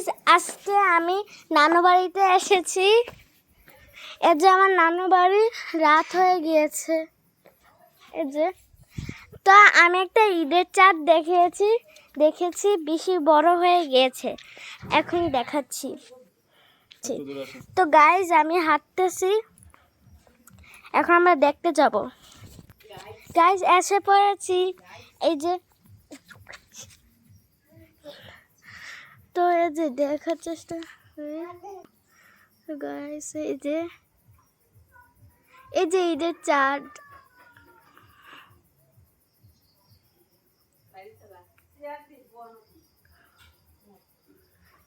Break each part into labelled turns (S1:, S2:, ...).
S1: Guys আজকে আমি নানু বাড়িতে এসেছি। এই যে আমার নানু বাড়ি, রাত হয়ে গিয়েছে। এই যে। তো আমি একটা ঈদের চাঁদ দেখেছি দেখেছি, বেশি বড় হয়ে গিয়েছে। এখন দেখাচ্ছি। তো গাইজ আমি হাঁটতেছি। এখন আমরা দেখতে যাব। গাইজ এসে পড়েছি। এই যে তো এই যে দেখার চেষ্টা এই যে এই যে ঈদের চাঁদ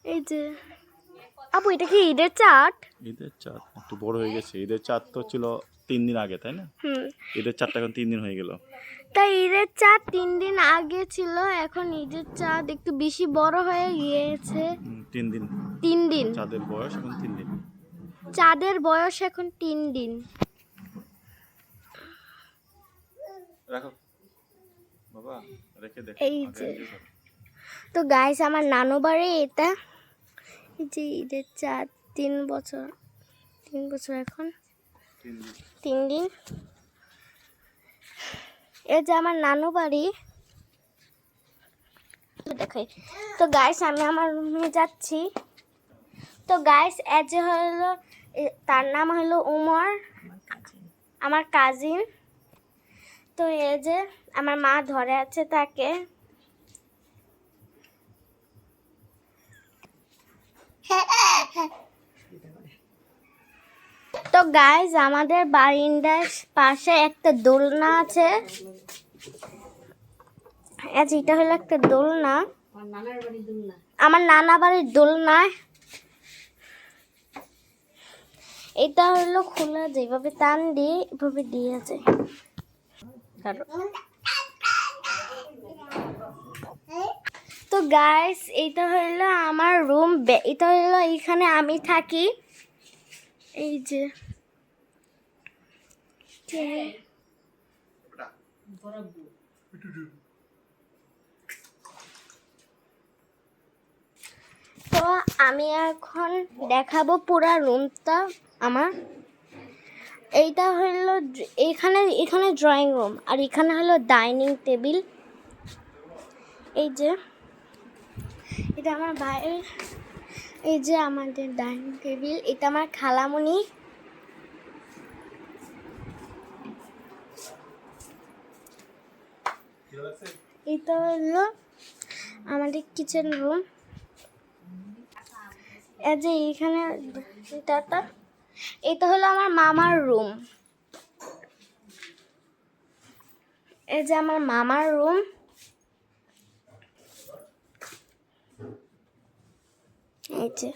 S1: এই যে আপু এটা কি ঈদের চাঁদ
S2: ঈদের চাট একটু বড় হয়ে গেছে। ঈদের চাঁদ তো ছিল তিন দিন আগে তাই না?
S1: হুম।
S2: ঈদের চাঁদটা এখন তিন দিন হয়ে গেল।
S1: তাই ঈদের চাঁদ তিন দিন আগে ছিল এখন ঈদের চাঁদ একটু বেশি বড় হয়ে গিয়েছে।
S2: তিন দিন।
S1: তিন দিন?
S2: চাঁদের বয়স এখন তিন দিন।
S1: চাঁদের বয়স এখন তিন দিন।
S2: রাখো। বাবা রেখে দেখো
S1: এই যে। তো গাইস আমার নানু বাড়ি এটা। যে ঈদের চার তিন বছর তিন বছর এখন?
S2: তিন দিন।
S1: এই যে আমার নানু বাড়ি। দেখাই। তো গাইস আমি আমার রুমে যাচ্ছি। তো গাইস এ যে হলো তার নাম হলো উমর আমার কাজিন তো এই যে আমার মা ধরে আছে তাকে। তো গাইজ আমাদের বারিন্দার পাশে একটা দোলনা আছে। যে এটা হলো একটা দোলনা। আমার নানা বাড়ির দোলনা। এটা হলো খোলা, যেভাবে টান দিয়ে এভাবে দিয়েছে তো গাইস এটা হলো আমার রুম এটা হলো এখানে আমি থাকি। এই যে। তো আমি এখন দেখাবো পুরা রুমটা আমার। এইটা হলো এখানে এখানে ড্রয়িং রুম আর এখানে হলো ডাইনিং টেবিল এই যে। এটা আমার ভাইয়ের, এই যে আমাদের ডাইনিং টেবিল, এটা আমার খালামণি এটা হলো আমাদের কিচেন রুম এই যে এইখানে এটাটা এটা হলো আমার মামার রুম এই যে আমার মামার রুম এই যে